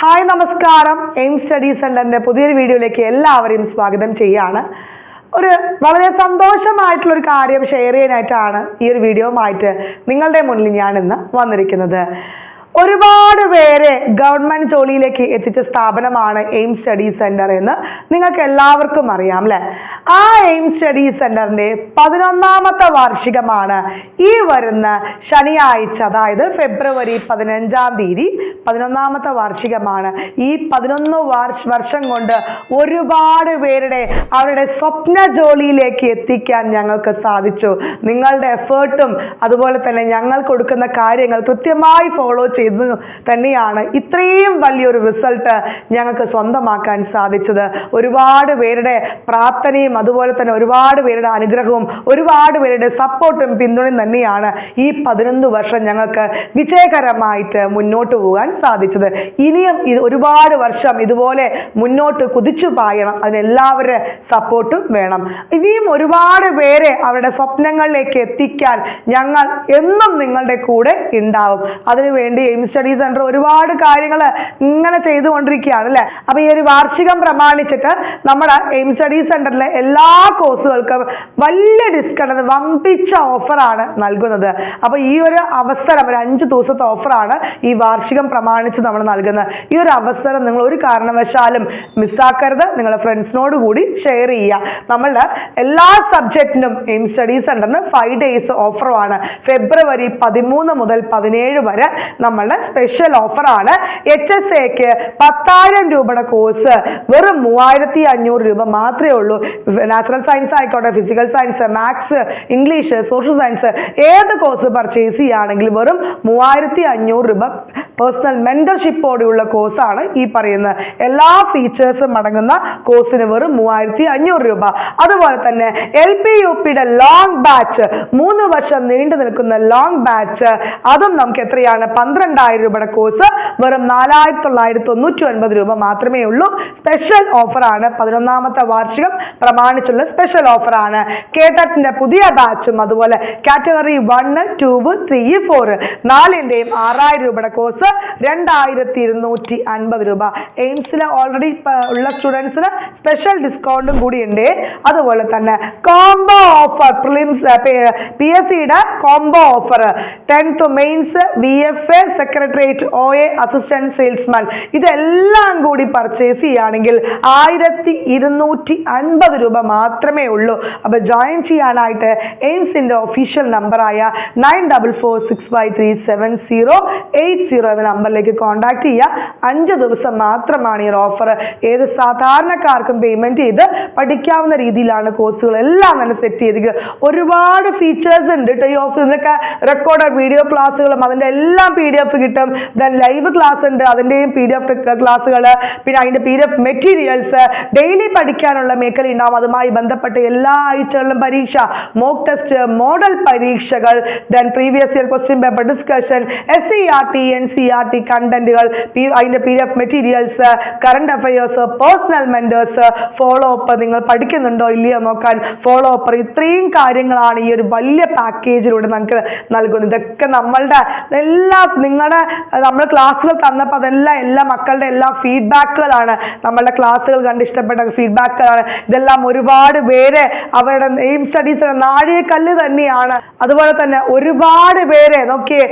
Hi നമസ്കാരം. Aim study സെന്ററിന്റെ പുതിയൊരു വീഡിയോയിലേക്ക് എല്ലാവരെയും സ്വാഗതം ചെയ്യാണ്. ഒരു വളരെ സന്തോഷമായിട്ടുള്ളൊരു കാര്യം ഷെയർ ചെയ്യാനായിട്ടാണ് ഈ ഒരു വീഡിയോയുമായിട്ട് നിങ്ങളുടെ മുന്നിൽ ഞാൻ ഇന്ന് വന്നിരിക്കുന്നത്. ഒരുപാട് പേരെ ഗവൺമെന്റ് ജോലിയിലേക്ക് എത്തിച്ച സ്ഥാപനമാണ് എയിം സ്റ്റഡി സെന്റർ എന്ന് നിങ്ങൾക്ക് എല്ലാവർക്കും അറിയാം അല്ലെ ആ എയിം സ്റ്റഡി സെന്ററിന്റെ പതിനൊന്നാമത്തെ വാർഷികമാണ് ഈ വരുന്ന ശനിയാഴ്ച അതായത് ഫെബ്രുവരി പതിനഞ്ചാം തീയതി പതിനൊന്നാമത്തെ വാർഷികമാണ്. ഈ പതിനൊന്ന് വർഷ കൊണ്ട് ഒരുപാട് പേരുടെ അവരുടെ സ്വപ്ന ജോലിയിലേക്ക് എത്തിക്കാൻ ഞങ്ങൾക്ക് സാധിച്ചു. നിങ്ങളുടെ എഫേർട്ടും അതുപോലെ തന്നെ ഞങ്ങൾ കൊടുക്കുന്ന കാര്യങ്ങൾ കൃത്യമായി ഫോളോ ചെയ്ത് തന്നെയാണ്. ഇത്രയും വലിയൊരു റിസൾട്ട് ഞങ്ങൾക്ക് സ്വന്തമാക്കാൻ സാധിച്ചത്. ഒരുപാട് പേരുടെ പ്രാർത്ഥനയും അതുപോലെ തന്നെ ഒരുപാട് പേരുടെ അനുഗ്രഹവും ഒരുപാട് പേരുടെ സപ്പോർട്ടും പിന്തുണയും തന്നെയാണ് ഈ പതിനൊന്ന് വർഷം ഞങ്ങൾക്ക് വിജയകരമായിട്ട് മുന്നോട്ട് പോകാൻ സാധിച്ചത്. ഇനിയും ഇത് ഒരുപാട് വർഷം ഇതുപോലെ മുന്നോട്ട് കുതിച്ചു പായണം. അതിനെല്ലാവരുടെ സപ്പോർട്ടും വേണം. ഇനിയും ഒരുപാട് പേരെ അവരുടെ സ്വപ്നങ്ങളിലേക്ക് എത്തിക്കാൻ ഞങ്ങൾ എന്നും നിങ്ങളുടെ കൂടെ ഉണ്ടാവും. അതിനുവേണ്ടി എയിം സ്റ്റഡി സെന്റർ ഒരുപാട് കാര്യങ്ങൾ ഇങ്ങനെ ചെയ്തുകൊണ്ടിരിക്കുകയാണ് അല്ലേ? അപ്പോൾ ഈ ഒരു വാർഷികം പ്രമാണിച്ചിട്ട് നമ്മുടെ എയിം സ്റ്റഡി സെന്ററിലെ എല്ലാ കോഴ്സുകൾക്കും വലിയ ഡിസ്കൗണ്ട് വമ്പിച്ച ഓഫറാണ് നൽകുന്നത്. അപ്പോൾ ഈ ഒരു അവസരം ഒരു അഞ്ച് ദിവസത്തെ ഓഫറാണ് ഈ വാർഷികം പ്രമാണിച്ച് നമ്മൾ നൽകുന്നത്. ഈ ഒരു അവസരം നിങ്ങൾ ഒരു കാരണവശാലും മിസ്സാക്കരുത് നിങ്ങളുടെ ഫ്രണ്ട്സിനോട് കൂടി ഷെയർ ചെയ്യുക. നമ്മളുടെ എല്ലാ സബ്ജക്റ്റിനും എയിം സ്റ്റഡി സെന്ററിന് ഫൈവ് ഡേയ്സ് ഓഫറുമാണ് ഫെബ്രുവരി പതിമൂന്ന് മുതൽ പതിനേഴ് വരെ നമ്മളുടെ സ്പെഷ്യൽ ഓഫറാണ് എച്ച് എസ് എക്ക് പത്തായിരം രൂപയുടെ കോഴ്സ് വെറും മൂവായിരത്തി അഞ്ഞൂറ് രൂപ മാത്രമേ ഉള്ളൂ. നാച്ചുറൽ സയൻസ് ആയിക്കോട്ടെ physical science maths English social science ഏത് കോഴ്സ് പർച്ചേസ് ചെയ്യുകയാണെങ്കിൽ വെറും മൂവായിരത്തി അഞ്ഞൂറ് രൂപ പേഴ്സണൽ മെന്റർഷിപ്പോടെയുള്ള കോഴ്സാണ് ഈ പറയുന്നത് എല്ലാ ഫീച്ചേഴ്സും അടങ്ങുന്ന കോഴ്സിന് വെറും മൂവായിരത്തി അഞ്ഞൂറ് രൂപ. അതുപോലെ തന്നെ എൽ പി യു പിയുടെ ലോങ് ബാച്ച് മൂന്ന് വർഷം നീണ്ടു നിൽക്കുന്ന ലോങ് ബാച്ച് അതും നമുക്ക് എത്രയാണ്? പന്ത്രണ്ടായിരം രൂപയുടെ കോഴ്സ് വെറും നാലായിരത്തി തൊള്ളായിരത്തി തൊണ്ണൂറ്റി ഒൻപത് രൂപ മാത്രമേ ഉള്ളൂ. സ്പെഷ്യൽ ഓഫറാണ് പതിനൊന്നാമത്തെ വാർഷികം പ്രമാണിച്ചുള്ള സ്പെഷ്യൽ ഓഫറാണ് കേട്ടറ്റിന്റെ പുതിയ ബാച്ചും അതുപോലെ category one two three four നാലിന്റെയും ആറായിരം രൂപയുടെ കോഴ്സ് രണ്ടായിരത്തി ഇരുന്നൂറ്റി അൻപത് രൂപ എയിംസിൽ ഓൾറെഡി ഉള്ള സ്റ്റുഡൻസിന് സ്പെഷ്യൽ ഡിസ്കൗണ്ടും കൂടി ഉണ്ട് അതുപോലെ തന്നെ combo offer prelims P S സിയുടെ combo offer tenth mains B F A secretariat O A assistant salesman ഇതെല്ലാം കൂടി പർച്ചേസ് ചെയ്യുകയാണെങ്കിൽ ആയിരത്തി ഇരുന്നൂറ്റി അൻപത് രൂപ മാത്രമേ ഉള്ളൂ. അപ്പോൾ ജോയിൻ ചെയ്യാനായിട്ട് എയിംസിന്റെ ഒഫീഷ്യൽ നമ്പറായ nine double four six five three seven zero eight zero എന്ന നമ്പറിലേക്ക് കോൺടാക്ട് ചെയ്യുക. അഞ്ച് ദിവസം മാത്രമാണ് ഈ ഓഫർ ഏത് സാധാരണക്കാർക്കും പേയ്മെന്റ് ചെയ്ത് പഠിക്കാവുന്ന രീതിയിലാണ് കോഴ്സുകൾ എല്ലാം തന്നെ സെറ്റ് ചെയ്തിരിക്കുക. ഒരുപാട് ഫീച്ചേഴ്സ് ഉണ്ട് കേട്ടോ ഈ ഓഫീസിലൊക്കെ റെക്കോർഡ് വീഡിയോ ക്ലാസ്സുകളും അതിന്റെ എല്ലാം പി ഡി എഫ് കിട്ടും. ദെൻ ലൈവ് ക്ലാസ് ഉണ്ട്. അതിന്റെയും പി ഡി എഫ് ക്ലാസ്സുകൾ പിന്നെ അതിന്റെ P D F materials daily പഠിക്കാനുള്ള മേഖല ഉണ്ടാവും. അതുമായി ബന്ധപ്പെട്ട് എല്ലാ ആഴ്ചകളിലും പരീക്ഷ മോക്ക് ടെസ്റ്റ് മോഡൽ പരീക്ഷകൾ then previous year question paper discussion S C R T N C R T കണ്ടന്റുകൾ അതിന്റെ P F materials current affairs personal mentors follow up നിങ്ങൾ പഠിക്കുന്നുണ്ടോ ഇല്ലയോ നോക്കാൻ ഫോളോ അപ്പർ ഇത്രയും കാര്യങ്ങളാണ് ഈ ഒരു വലിയ പാക്കേജിലൂടെ നമുക്ക് നൽകുന്നത്. ഇതൊക്കെ നമ്മളുടെ എല്ലാ നിങ്ങളുടെ നമ്മൾ ക്ലാസ്സുകൾ തന്നപ്പോൾ അതെല്ലാം എല്ലാ മക്കളുടെ എല്ലാ ഫീഡ്ബാക്കുകളാണ് നമ്മളുടെ ക്ലാസ്സുകൾ കണ്ട് ഇഷ്ടപ്പെട്ട ഫീഡ്ബാക്കുകളാണ് ഇതെല്ലാം ഒരുപാട് പേര് അവരുടെ എയിം സ്റ്റഡീസ് നാഴികക്കല്ല് തന്നെയാണ്. അതുപോലെ തന്നെ ഒരുപാട് പേരെ നോക്കിയേ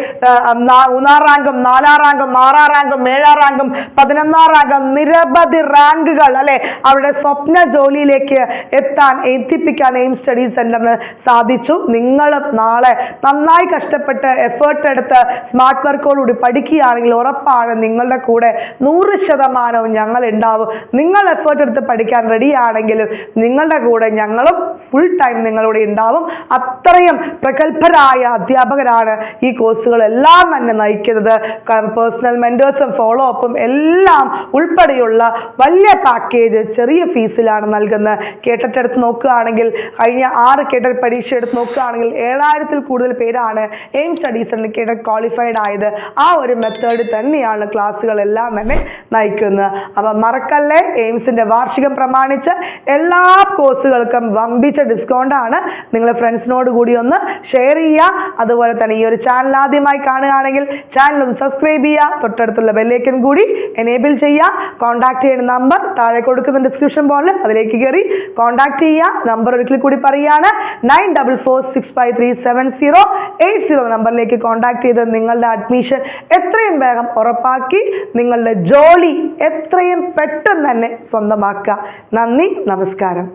മൂന്നാം റാങ്കും നാലാം റാങ്കും ആറാം റാങ്കും ഏഴാം റാങ്കും പതിനൊന്നാം റാങ്കും നിരവധി റാങ്കുകൾ അല്ലെ? അവരുടെ സ്വപ്ന ജോലിയിലേക്ക് എത്താൻ എത്തിപ്പിക്കാൻ എയിം സ്റ്റഡി സെന്ററിന് സാധിച്ചു. നിങ്ങൾ നാളെ നന്നായി കഷ്ടപ്പെട്ട് എഫേർട്ട് എടുത്ത് സ്മാർട്ട് വർക്കോടുകൂടി പഠിക്കുകയാണെങ്കിൽ ഉറപ്പാണ് നിങ്ങളുടെ കൂടെ നൂറ് ശതമാനവും ഞങ്ങൾ ഉണ്ടാവും നിങ്ങൾ എഫേർട്ട് എടുത്ത് പഠിക്കാൻ റെഡിയാണെങ്കിലും നിങ്ങളുടെ കൂടെ ഞങ്ങളും ഫുൾ ടൈം നിങ്ങളുടെ ഉണ്ടാവും. അത്രയും പ്രഗത്ഭരായ അധ്യാപകരാണ് ഈ കോഴ്സുകളെല്ലാം തന്നെ നയിക്കുന്നത്. പേഴ്സണൽ മെന്റേഴ്സും ഫോളോ അപ്പും എല്ലാം ഉൾപ്പെടെയുള്ള വലിയ പാക്കേജ് ചെറിയ ഫീസിലാണ് നൽകുന്നത്. കേട്ടിട്ടെടുത്ത് നോക്കുകയാണെങ്കിൽ കഴിഞ്ഞ ആറ് കേട്ടറ്റ് പരീക്ഷ എടുത്ത് നോക്കുകയാണെങ്കിൽ ഏഴായിരത്തിൽ കൂടുതൽ പേരാണ് എയിം സ്റ്റഡീസ് കേട്ടറ്റ് ക്വാളിഫൈഡ് ആയത്. ആ ഒരു മെത്തേഡ് തന്നെയാണ് ക്ലാസ്സുകളെല്ലാം തന്നെ നയിക്കുന്നത്. അപ്പം മറക്കല്ലേ? എയിംസിന്റെ വാർഷികം പ്രമാണിച്ച് എല്ലാ കോഴ്സുകൾക്കും വമ്പിച്ച ഡിസ്കൗണ്ടാണ് നിങ്ങൾ ഫ്രണ്ട്സിനോട് കൂടി ഒന്ന് ഷെയർ ചെയ്യുക. അതുപോലെ തന്നെ ഈ ഒരു ചാനൽ ആദ്യമായി കാണുകയാണെങ്കിൽ ചാനൽ ഒന്ന് സബ്സ്ക്രൈബ് ചെയ്യുക. തൊട്ടടുത്തുള്ള ബെല്ലേക്കൻ കൂടി എനേബിൾ ചെയ്യുക. കോൺടാക്ട് ചെയ്യുന്ന നമ്പർ താഴെ കൊടുക്കുന്ന ഡിസ്ക്രിപ്ഷൻ ബോണിൽ അതിലേക്ക് കയറി കോൺടാക്ട് ചെയ്യുക. നമ്പർ ഒരിക്കൽ കൂടി പറയുകയാണ്. Nine double four six five three seven zero eight zero നമ്പറിലേക്ക് കോൺടാക്ട് ചെയ്ത് നിങ്ങളുടെ അഡ്മിഷൻ എത്രയും വേഗം ഉറപ്പാക്കി നിങ്ങളുടെ ജോലി എത്രയും പെട്ടെന്ന് തന്നെ സ്വന്തമാക്കുക. നന്ദി നമസ്കാരം.